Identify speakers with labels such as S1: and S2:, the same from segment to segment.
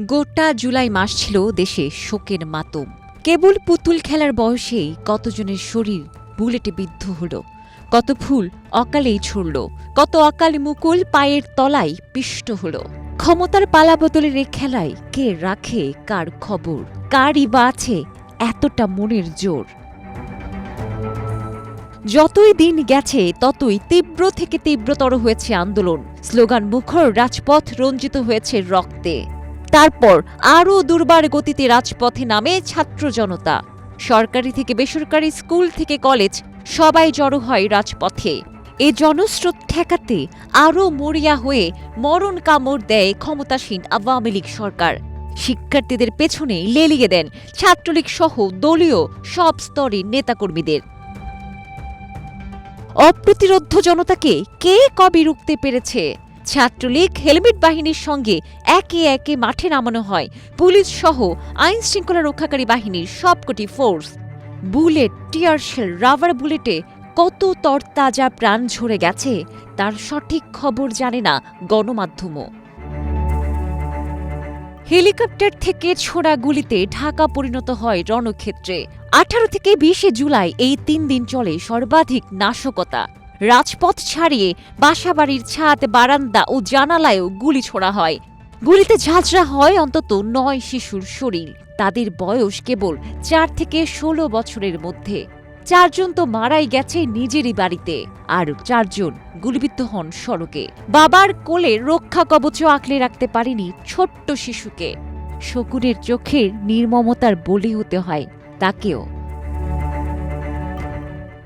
S1: গোটা জুলাই মাস ছিল দেশে শোকের মাতম। কেবল পুতুল খেলার বয়সেই কতজনের শরীর বুলেটে বিদ্ধ হল? কত ফুল অকালেই ছড়ল? কত অকাল মুকুল পায়ের তলায় পিষ্ট হল? ক্ষমতার পালা বদলের এ খেলায় কে রাখে কার খবর? কারই বা আছে এতটা মনের জোর? যতই দিন গেছে, ততই তীব্র থেকে তীব্রতর হয়েছে আন্দোলন। স্লোগান মুখর রাজপথ রঞ্জিত হয়েছে রক্তে। তারপর আরও দুর্বার গতিতে রাজপথে নামে ছাত্র জনতা। সরকারি থেকে বেসরকারি স্কুল থেকে কলেজ সবাই জড়ো হয় রাজপথে। এ জনস্রোত ঠেকাতে আরও মরিয়া হয়ে মরণ কামড় দেয় ক্ষমতাসীন আওয়ামী লীগ সরকার। শিক্ষার্থীদের পেছনে লেলিয়ে দেন ছাত্রলীগ সহ দলীয় সব স্তরের নেতাকর্মীদের। অপ্রতিরোধ্য জনতাকে কে কবে রুখতে পেরেছে? ছাত্রলীগ হেলমেট বাহিনীর সঙ্গে একে একে মাঠে নামানো হয়। পুলিশ সহ আইন শৃঙ্খলা রক্ষাকারী বাহিনীর সবকটি force. Bullet tear shell rubber বুলেটে কত তরতাজা প্রাণ ঝরে গেছে, তার সঠিক খবর জানে না গণমাধ্যমও। হেলিকপ্টার থেকে ছোড়া গুলিতে ঢাকা পরিণত হয় রণক্ষেত্রে। আঠারো থেকে বিশে জুলাই এই তিন দিন চলে সর্বাধিক নাশকতা। রাজপথ ছাড়িয়ে বাসাবাড়ির ছাদ, বারান্দা ও জানালায়ও গুলি ছোড়া হয়। গুলিতে ঝাঁঝরা হয় অন্তত নয় শিশুর শরীর। তাদের বয়স কেবল চার থেকে ষোলো বছরের মধ্যে। চারজন তো মারাই গেছে নিজেরই বাড়িতে। আর চারজন গুলিবিদ্ধ হন সড়কে। বাবার কোলে রক্ষা কবচ আঁকলে রাখতে পারেনি ছোট্ট শিশুকে। শকুনের চোখের নির্মমতার বলি হতে হয় তাকেও।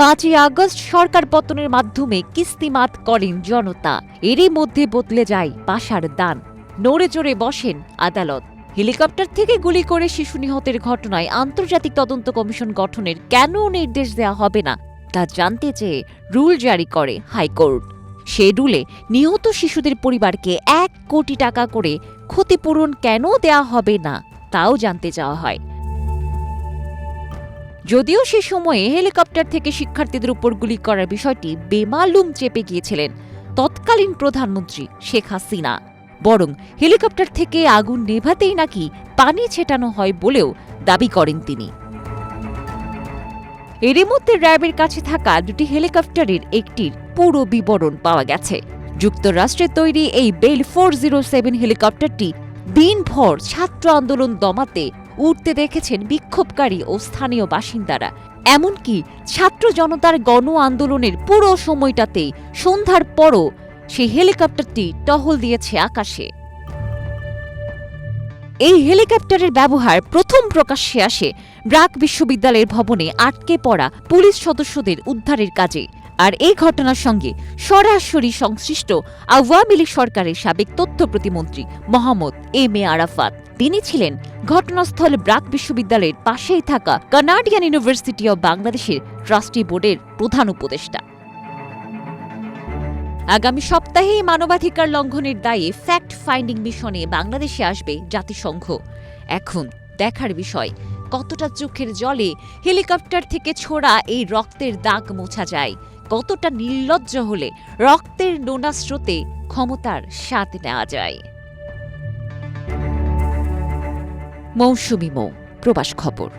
S1: পাঁচই আগস্ট সরকার পতনের মাধ্যমে কিস্তিমাত করেন জনতা। এরই মধ্যে বদলে যায় বাসার দান। নড়ে চড়ে বসেন আদালত। হেলিকপ্টার থেকে গুলি করে শিশু নিহতের ঘটনায় আন্তর্জাতিক তদন্ত কমিশন গঠনের কেন নির্দেশ দেওয়া হবে না, তা জানতে চেয়ে রুল জারি করে হাইকোর্ট। সে রুলে নিহত শিশুদের পরিবারকে এক কোটি টাকা করে ক্ষতিপূরণ কেন দেয়া হবে না, তাও জানতে চাওয়া হয়। যদিও সে সময়ে হেলিকপ্টার থেকে শিক্ষার্থীদের উপর গুলি করার বিষয়টি বেমালুম চেপে গিয়েছিলেন তৎকালীন প্রধানমন্ত্রী শেখ হাসিনা। বরং হেলিকপ্টার থেকে আগুন নেভাতেই নাকি পানি ছেটানো হয় বলেও দাবি করেন তিনি। এরই মধ্যে র্যাবের কাছে থাকা দুটি হেলিকপ্টারের একটির পুরো বিবরণ পাওয়া গেছে। যুক্তরাষ্ট্রের তৈরি এই বেল ফোর জিরো সেভেন হেলিকপ্টারটি দিনভর ছাত্র আন্দোলন দমাতে উঠতে দেখেছেন বিক্ষোভকারী ও স্থানীয় বাসিন্দারা। এমনকি ছাত্র জনতার গণ আন্দোলনের পুরো সময়টাতেই সন্ধ্যার পরও সেই হেলিকপ্টারটি টহল দিয়েছে আকাশে। এই হেলিকপ্টারের ব্যবহার প্রথম প্রকাশ্যে আসে ব্রাক বিশ্ববিদ্যালয়ের ভবনে আটকে পড়া পুলিশ সদস্যদের উদ্ধারের কাজে। আর এই ঘটনার সঙ্গে সরাসরি সংশ্লিষ্ট আওয়ামী লীগ সরকারের সাবেক তথ্য প্রতিমন্ত্রী মোহাম্মদ এম এ আরাফাত। তিনি ছিলেন ঘটনাস্থল ব্রাক বিশ্ববিদ্যালয়ের পাশেই থাকা কানাডিয়ান ইউনিভার্সিটি অব বাংলাদেশের ট্রাস্টি বোর্ডের প্রধান উপদেষ্টা। আগামী সপ্তাহে মানবাধিকার লঙ্ঘনের দায়ে ফ্যাক্ট ফাইন্ডিং মিশনে বাংলাদেশে আসবে জাতিসংঘ। এখন দেখার বিষয়, কতটা চোখের জলে হেলিকপ্টার থেকে ছোড়া এই রক্তের দাগ মোছা যায়? কতটা নির্লজ্জ হলে রক্তের নোনা স্রোতে ক্ষমতার স্বাদ নেওয়া যায়। মৌসুমি মৌ প্রবাস খবর।